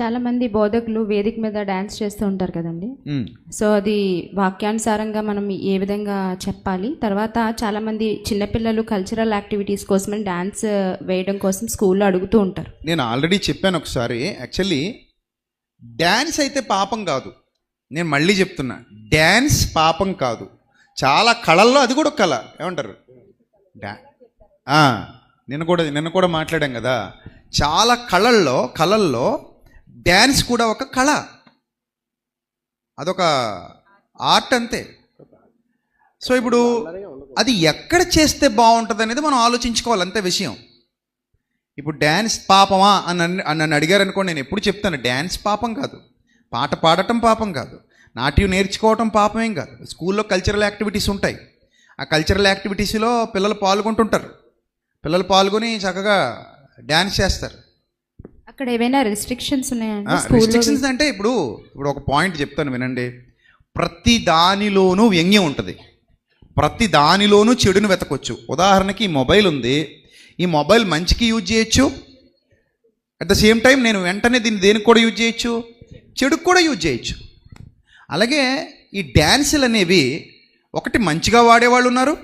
చాలా మంది బోధకులు వేదిక మీద డ్యాన్స్ చేస్తూ ఉంటారు కదండి. సో అది వాక్యానుసారంగా మనం ఏ విధంగా చెప్పాలి? తర్వాత చాలా మంది చిన్నపిల్లలు కల్చరల్ యాక్టివిటీస్ కోసమని డ్యాన్స్ వేయడం కోసం స్కూల్లో అడుగుతూ ఉంటారు. నేను ఆల్రెడీ చెప్పాను ఒకసారి. యాక్చువల్లీ డ్యాన్స్ అయితే పాపం కాదు. నేను మళ్ళీ చెప్తున్నా. డ్యాన్స్ పాపం కాదు. చాలా కళల్లో అది కూడా కళ. ఏమంటారు? డా నిన్న కూడా నిన్న కూడా మాట్లాడాం కదా. చాలా కళల్లో కళల్లో డ్యాన్స్ కూడా ఒక కళ. అదొక ఆర్ట్ అంతే. సో ఇప్పుడు అది ఎక్కడ చేస్తే బాగుంటుంది అనేది మనం ఆలోచించుకోవాలి అంతే విషయం. ఇప్పుడు డ్యాన్స్ పాపమా అని నన్ను అడిగారు అనుకోండి నేను ఎప్పుడు చెప్తాను డ్యాన్స్ పాపం కాదు. పాట పాడటం పాపం కాదు. నాట్యం నేర్చుకోవటం పాపమేం కాదు. స్కూల్లో కల్చరల్ యాక్టివిటీస్ ఉంటాయి. ఆ కల్చరల్ యాక్టివిటీస్లో పిల్లలు పాల్గొంటుంటారు. పిల్లలు పాల్గొని చక్కగా డ్యాన్స్ చేస్తారు. అక్కడ ఏవైనా రెస్ట్రిక్షన్స్ ఉన్నాయండి? రిస్ట్రిక్షన్స్ అంటే ఇప్పుడు ఇప్పుడు ఒక పాయింట్ చెప్తాను వినండి. ప్రతి దానిలోనూ వ్యంగ్యం ఉంటుంది. ప్రతి దానిలోనూ చెడును వెతకొచ్చు. ఉదాహరణకి ఈ మొబైల్ ఉంది. ఈ మొబైల్ మంచికి యూజ్ చేయొచ్చు. అట్ ద సేమ్ టైం నేను వెంటనే దీన్ని దేనికి కూడా యూజ్ చేయొచ్చు? చెడుకు కూడా యూజ్ చేయొచ్చు. అలాగే ఈ డ్యాన్సులు అనేవి ఒకటి మంచిగా వాడేవాళ్ళు ఉన్నారు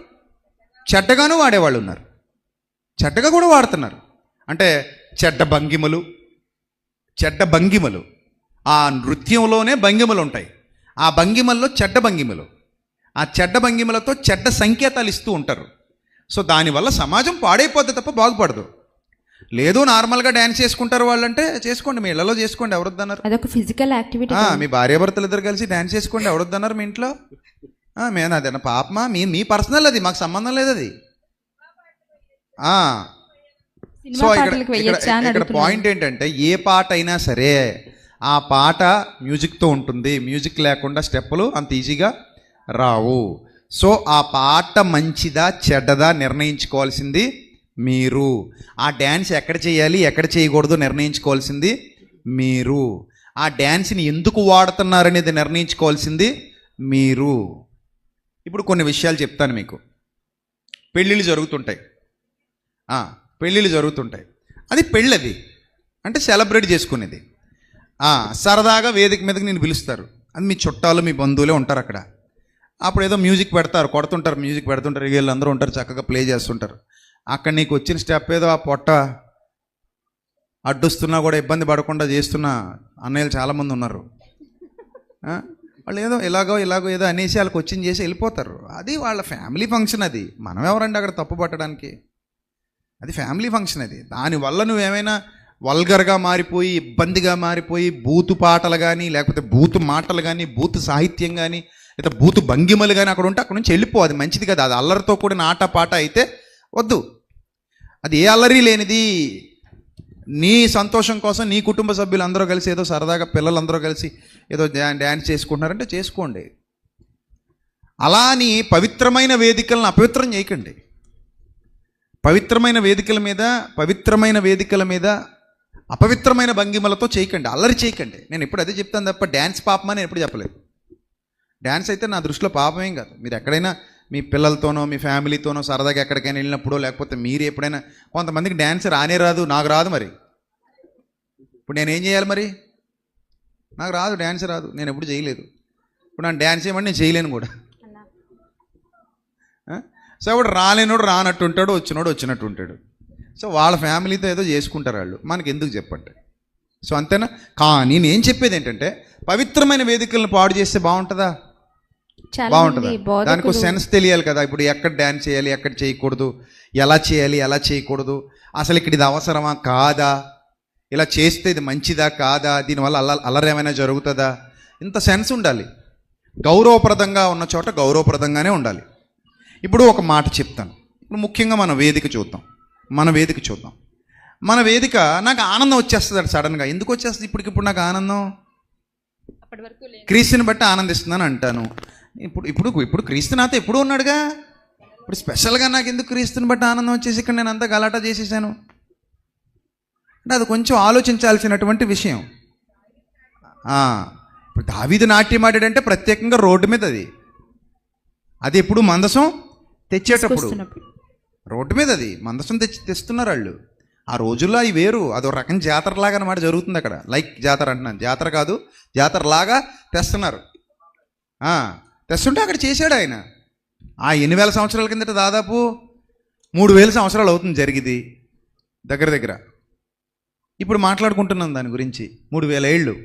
చెడ్డగాను వాడేవాళ్ళు ఉన్నారు. చెడ్డగా కూడా వాడుతున్నారు. అంటే చెడ్డ భంగిమలు చెడ్డ భంగిమలు. ఆ నృత్యంలోనే భంగిమలు ఉంటాయి ఆ భంగిమల్లో చెడ్డ భంగిమలు. ఆ చెడ్డ భంగిమలతో చెడ్డ సంకేతాలు ఇస్తూ ఉంటారు. సో దానివల్ల సమాజం పాడైపోద్ది తప్ప బాగుపడదు. లేదు నార్మల్గా డ్యాన్స్ చేసుకుంటారు వాళ్ళంటే చేసుకోండి మీ ఇళ్ళలో చేసుకోండి ఎవరొద్దన్నారు? అదొక ఫిజికల్ యాక్టివిటీ మీ భార్యాభర్తలు ఇద్దరు కలిసి డ్యాన్స్ చేసుకోండి ఎవరొద్దన్నారు మీ ఇంట్లో? మేము అదేనా పాపమా? మీ మీ పర్సనల్ అది మాకు సంబంధం లేదు అది సో ఇక్కడ పాయింట్ ఏంటంటే ఏ పాట అయినా సరే ఆ పాట మ్యూజిక్తో ఉంటుంది. మ్యూజిక్ లేకుండా స్టెప్పులు అంత ఈజీగా రావు. సో ఆ పాట మంచిదా చెడ్డదా నిర్ణయించుకోవాల్సింది మీరు. ఆ డ్యాన్స్ ఎక్కడ చేయాలి ఎక్కడ చేయకూడదు నిర్ణయించుకోవాల్సింది మీరు. ఆ డ్యాన్స్ని ఎందుకు వాడుతున్నారనేది నిర్ణయించుకోవాల్సింది మీరు. ఇప్పుడు కొన్ని విషయాలు చెప్తాను మీకు. పెళ్ళిళ్ళు జరుగుతుంటాయి. పెళ్ళిళ్ళు జరుగుతుంటాయి. అది పెళ్ళది. అంటే సెలబ్రేట్ చేసుకునేది. సరదాగా వేదిక మీదకి నేను పిలుస్తారు. అది మీ చుట్టాలు మీ బంధువులే ఉంటారు అక్కడ. అప్పుడు ఏదో మ్యూజిక్ పెడతారు కొడుతుంటారు మ్యూజిక్ పెడుతుంటారు వీళ్ళు అందరూ ఉంటారు చక్కగా ప్లే చేస్తుంటారు. అక్కడ నీకు వచ్చిన స్టెప్ ఏదో ఆ పొట్ట అడ్డుస్తున్నా కూడా ఇబ్బంది పడకుండా చేస్తున్న అన్నయ్యలు చాలామంది ఉన్నారు. వాళ్ళు ఏదో ఇలాగో ఇలాగో ఏదో అనేసి వాళ్ళకి వచ్చింది చేసి వెళ్ళిపోతారు. అది వాళ్ళ ఫ్యామిలీ ఫంక్షన్ అది. మనం ఎవరండి అక్కడ తప్పు పట్టడానికి? అది ఫ్యామిలీ ఫంక్షన్ అది. దానివల్ల నువ్వేమైనా వల్గర్గా మారిపోయి ఇబ్బందిగా మారిపోయి బూతు పాటలు కానీ లేకపోతే బూతు మాటలు కానీ బూతు సాహిత్యం కానీ లేదా బూతు భంగిమలు కానీ అక్కడ ఉంటే అక్కడ నుంచి వెళ్ళిపో. అది మంచిది కదా. అది అల్లరితో కూడిన ఆట పాట అయితే వద్దు. అది ఏ అల్లరి లేనిది. నీ సంతోషం కోసం నీ కుటుంబ సభ్యులు అందరూ కలిసి ఏదో సరదాగా పిల్లలందరూ కలిసి ఏదో డ్యాన్స్ చేసుకుంటున్నారంటే చేసుకోండి. అలా అని పవిత్రమైన వేదికలను అపవిత్రం చేయకండి. పవిత్రమైన వేదికల మీద పవిత్రమైన వేదికల మీద అపవిత్రమైన భంగిమలతో చేయకండి. అల్లరి చేయకండి. నేను ఎప్పుడు అదే చెప్తాను తప్ప డ్యాన్స్ పాపమని నేను ఎప్పుడు చెప్పలేదు. డ్యాన్స్ అయితే నా దృష్టిలో పాపమేం కాదు. మీరు ఎక్కడైనా మీ పిల్లలతోనో మీ ఫ్యామిలీతోనో సరదాగా ఎక్కడికైనా వెళ్ళినప్పుడో లేకపోతే మీరు ఎప్పుడైనా కొంతమందికి డ్యాన్స్ రానే రాదు నాకు రాదు మరి. ఇప్పుడు నేను ఏం చేయాలి మరి? నాకు రాదు డ్యాన్స్ రాదు. నేను ఎప్పుడు చేయలేదు. ఇప్పుడు నన్ను డ్యాన్స్ చేయమని నేను చేయలేను కూడా. సో ఇప్పుడు రాలేనోడు రానట్టు ఉంటాడు వచ్చినోడు వచ్చినట్టు ఉంటాడు సో వాళ్ళ ఫ్యామిలీతో ఏదో చేసుకుంటారు వాళ్ళు. మనకి ఎందుకు చెప్పండి? సో అంతేనా? కానీ నేను చెప్పేది ఏంటంటే పవిత్రమైన వేదికలను పాడు చేస్తే బాగుంటుందా? బాగుంటుందా? దానికి సెన్స్ తెలియాలి కదా. ఇప్పుడు ఎక్కడ డ్యాన్స్ చేయాలి ఎక్కడ చేయకూడదు ఎలా చేయాలి ఎలా చేయకూడదు అసలు ఇక్కడ ఇది అవసరమా కాదా? ఇలా చేస్తే ఇది మంచిదా కాదా? దీనివల్ల అల్ల అల్లరేమైనా జరుగుతుందా? ఇంత సెన్స్ ఉండాలి. గౌరవప్రదంగా ఉన్న చోట గౌరవప్రదంగానే ఉండాలి. ఇప్పుడు ఒక మాట చెప్తాను. ఇప్పుడు ముఖ్యంగా మన వేదిక చూద్దాం. మన వేదిక చూద్దాం. మన వేదిక నాకు ఆనందం వచ్చేస్తుంది సడన్గా ఎందుకు వచ్చేస్తుంది ఇప్పటికిప్పుడు నాకు ఆనందం. క్రీస్తుని బట్టి ఆనందిస్తున్నాను అంటాను. ఇప్పుడు ఇప్పుడు ఇప్పుడు క్రీస్తు నాతో ఎప్పుడు ఉన్నాడుగా? ఇప్పుడు స్పెషల్గా నాకు ఎందుకు క్రీస్తుని బట్టి ఆనందం వచ్చేసి ఇక్కడ నేను అంతా గలాటా చేసేసాను? అంటే అది కొంచెం ఆలోచించాల్సినటువంటి విషయం. ఇప్పుడు దావీదు నాట్యం ఆడాడంటే ప్రత్యేకంగా రోడ్డు మీద అది అది ఎప్పుడు మందసం? తెచ్చేటప్పుడు. రోడ్డు మీద అది మందసం తెచ్చి తెస్తున్నారు వాళ్ళు. ఆ రోజుల్లో అవి వేరు అదో రకం జాతరలాగా అనమాట జరుగుతుంది అక్కడ. లైక్ జాతర అంటున్నాను. జాతర కాదు జాతరలాగా తెస్తున్నారు. ఆ, తెస్తుంటే అక్కడ చేశాడు ఆయన. ఆ ఎన్ని వేల సంవత్సరాల కిందట దాదాపు మూడు వేల సంవత్సరాలు అవుతుంది జరిగింది దగ్గర దగ్గర. ఇప్పుడు మాట్లాడుకుంటున్నాం దాని గురించి మూడు వేల ఏళ్ళు.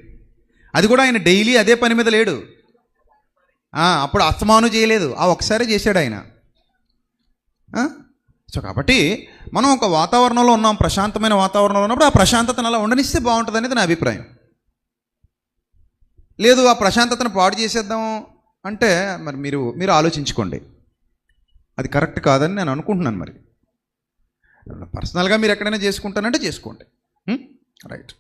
అది కూడా ఆయన డైలీ అదే పని మీద లేడు. అప్పుడు అస్తమాను చేయలేదు. ఆ ఒకసారి చేశాడు ఆయన? సో కాబట్టి మనం ఒక వాతావరణంలో ఉన్నాం ప్రశాంతమైన వాతావరణంలో ఉన్నప్పుడు ఆ ప్రశాంతతను అలా ఉండనిస్తే బాగుంటుంది అనేది నా అభిప్రాయం. లేదు ఆ ప్రశాంతతను పాడు చేసేద్దాం అంటే మరి మీరు మీరు ఆలోచించుకోండి. అది కరెక్ట్ కాదని నేను అనుకుంటున్నాను మరి. పర్సనల్గా మీరు ఎక్కడైనా చేసుకుంటానంటే చేసుకోండి. రైట్.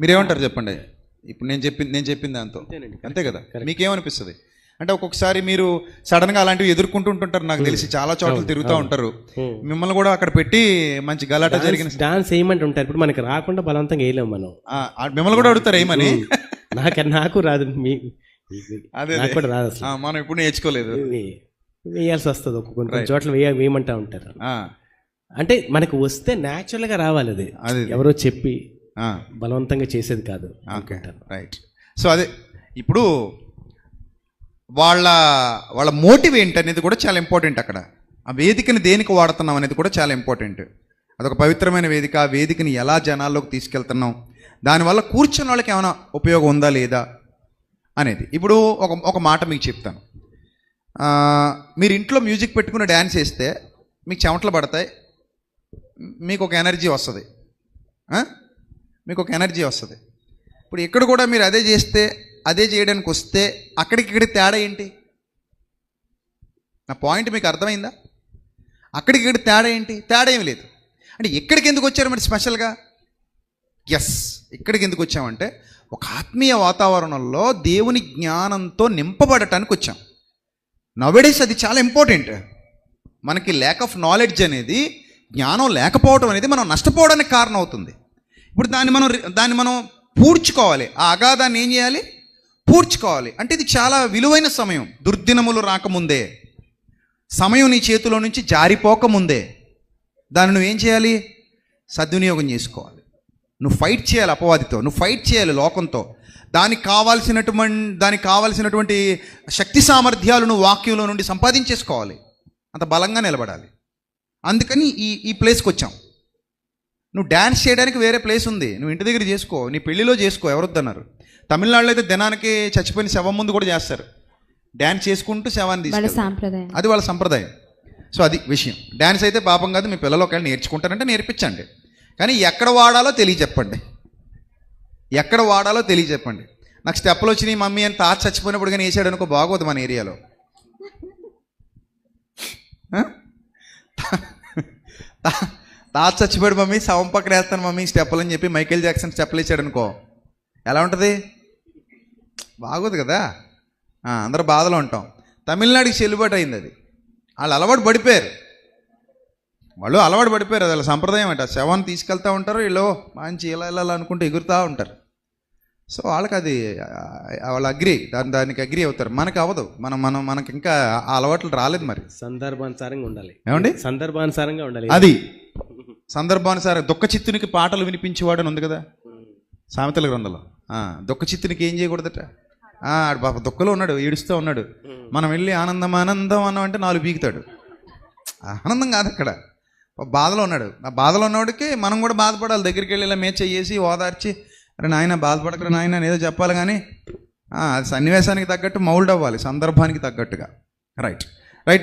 మీరేమంటారు చెప్పండి? ఇప్పుడు నేను చెప్పింది నేను చెప్పింది దాంతో. అంతే కదా? మీకేమనిపిస్తుంది? అంటే ఒక్కొక్కసారి మీరు సడన్గా అలాంటివి ఎదుర్కొంటూ ఉంటుంటారు నాకు తెలిసి. చాలా చోట్ల తిరుగుతూ ఉంటారు. మిమ్మల్ని కూడా అక్కడ పెట్టి మంచి గలాట జరిగిన డాన్స్ వేయమంటే ఉంటారు. ఇప్పుడు మనకి రాకుండా బలవంతంగా వేయలేము మనం. మిమ్మల్ని కూడా అడుగుతారు ఏమని? నాకు నాకు రాదు. మీ అదే కూడా రాదు అసలు. మనం ఇప్పుడు నేర్చుకోలేదు. వేయాల్సి వస్తుంది. ఒక కొన్ని చోట్ల వేయ వేయమంటా ఉంటారు. అంటే మనకు వస్తే natural గా రావాలి అది. అది ఎవరో చెప్పి బలవంతంగా చేసేది కాదు రైట్ సో అదే ఇప్పుడు వాళ్ళ వాళ్ళ మోటివ్ ఏంటనేది కూడా చాలా ఇంపార్టెంట్ అక్కడ. ఆ వేదికని దేనికి వాడుతున్నాం అనేది కూడా చాలా ఇంపార్టెంట్. అదొక పవిత్రమైన వేదిక ఆ వేదికని ఎలా జనాల్లోకి తీసుకెళ్తున్నాం దానివల్ల కూర్చున్న వాళ్ళకి ఏమైనా ఉపయోగం ఉందా లేదా అనేది. ఇప్పుడు ఒక ఒక మాట మీకు చెప్తాను. మీరు ఇంట్లో మ్యూజిక్ పెట్టుకుని డ్యాన్స్ వేస్తే మీకు చెమటలు పడతాయి మీకు ఒక ఎనర్జీ వస్తుంది. మీకు ఒక ఎనర్జీ వస్తుంది. ఇప్పుడు ఇక్కడ కూడా మీరు అదే చేస్తే అదే చేయడానికి వస్తే అక్కడికి ఇక్కడ తేడా ఏంటి? నా పాయింట్ మీకు అర్థమైందా? అక్కడికి ఇక్కడ తేడా ఏంటి? తేడా ఏమి లేదు. అంటే ఎక్కడికి ఎందుకు వచ్చారు మరి స్పెషల్గా ఎస్ ఇక్కడికి ఎందుకు వచ్చామంటే ఒక ఆత్మీయ వాతావరణంలో దేవుని జ్ఞానంతో నింపబడటానికి వచ్చాం. నవడేస్ అది చాలా ఇంపార్టెంట్ మనకి ల్యాక్ ఆఫ్ నాలెడ్జ్ అనేది జ్ఞానం లేకపోవడం అనేది మనం నష్టపోవడానికి కారణం అవుతుంది ఇప్పుడు దాన్ని మనం దాన్ని మనం పూడ్చుకోవాలి. ఆ అగాధాన్ని ఏం చేయాలి? పూడ్చుకోవాలి. అంటే ఇది చాలా విలువైన సమయం. దుర్దినములు రాకముందే. సమయం నీ చేతిలో నుంచి జారిపోకముందే. దాన్ని నువ్వేం చేయాలి? సద్వినియోగం చేసుకోవాలి. నువ్వు ఫైట్ చేయాలి అపవాదితో. నువ్వు ఫైట్ చేయాలి లోకంతో. దానికి కావాల్సినటువంటి దానికి కావాల్సినటువంటి శక్తి సామర్థ్యాలు నువ్వు వాక్యంలో నుండి సంపాదించేసుకోవాలి. అంత బలంగా నిలబడాలి. అందుకని ఈ ఈ ప్లేస్కి వచ్చాం. నువ్వు డ్యాన్స్ చేయడానికి వేరే ప్లేస్ ఉంది. నువ్వు ఇంటి దగ్గర చేసుకో. నీ పెళ్ళిలో చేసుకో. ఎవరొద్దన్నారు. తమిళనాడులో అయితే దినానికి చచ్చిపోయిన శవం ముందు కూడా చేస్తారు. డ్యాన్స్ చేసుకుంటూ శవాన్ని తీసుకెళ్తారు. సాంప్రదాయం. అది వాళ్ళ సంప్రదాయం. సో అది విషయం. డ్యాన్స్ అయితే పాపం కాదు మీ పిల్లలు ఒకవేళ నేర్చుకుంటారంటే నేర్పించండి. కానీ ఎక్కడ వాడాలో తెలియచెప్పండి ఎక్కడ వాడాలో తెలియచెప్పండి నాకు స్టెప్పులు వచ్చినాయి మమ్మీ అని తాత చచ్చిపోయినప్పుడు కానీ వేసాడు అనుకో బాగోదు మన ఏరియాలో. తాత చచ్చిపోయాడు మమ్మీ శవం పక్కన వేస్తాను మమ్మీ స్టెప్పులు అని చెప్పి మైకేల్ జాక్సన్ స్టెప్పులు వేసాడు అనుకో ఎలా ఉంటుంది? బాగోదు కదా? అందరూ బాధలో ఉంటాం. తమిళనాడుకి చెల్లుబాటు అయింది అది. వాళ్ళు అలవాటు పడిపోయారు. వాళ్ళు అలవాటు పడిపోయారు. అది వాళ్ళ సంప్రదాయం అంట. శవాన్ని తీసుకెళ్తా ఉంటారు వీళ్ళు మంచి ఇలా ఇలా ఇలా అనుకుంటూ ఎగురుతూ ఉంటారు. సో వాళ్ళకి అది వాళ్ళు అగ్రి దాని దానికి అగ్రి అవుతారు. మనకి అవ్వదు. మనం మనం మనకి ఇంకా ఆ అలవాట్లు రాలేదు మరి. సందర్భానుసారంగా ఉండాలి. ఏమండి? సందర్భానుసారంగా ఉండాలి. అది. సందర్భానుసారం దుఃఖ చిత్తునికి పాటలు వినిపించేవాడు అని ఉంది కదా? సామెతల గ్రంథంలో. దుఃఖ చిత్తునికి ఏం చేయకూడదట? ఆడు పాప దుఃఖలో ఉన్నాడు ఏడుస్తూ ఉన్నాడు. మనం వెళ్ళి ఆనందం ఆనందం అన్నామంటే నాలుగు పీకుతాడు. ఆనందం కాదు అక్కడ. బాధలో ఉన్నాడు. ఆ బాధలో ఉన్నవాడికి మనం కూడా బాధపడాలి. దగ్గరికి వెళ్ళి ఇలా మేచ చేసి ఓదార్చి అరే నాయన బాధపడకరా నాయన ఏదో చెప్పాలి కానీ సన్నివేశానికి తగ్గట్టు మౌల్డ్ అవ్వాలి సందర్భానికి తగ్గట్టుగా. రైట్. రైట్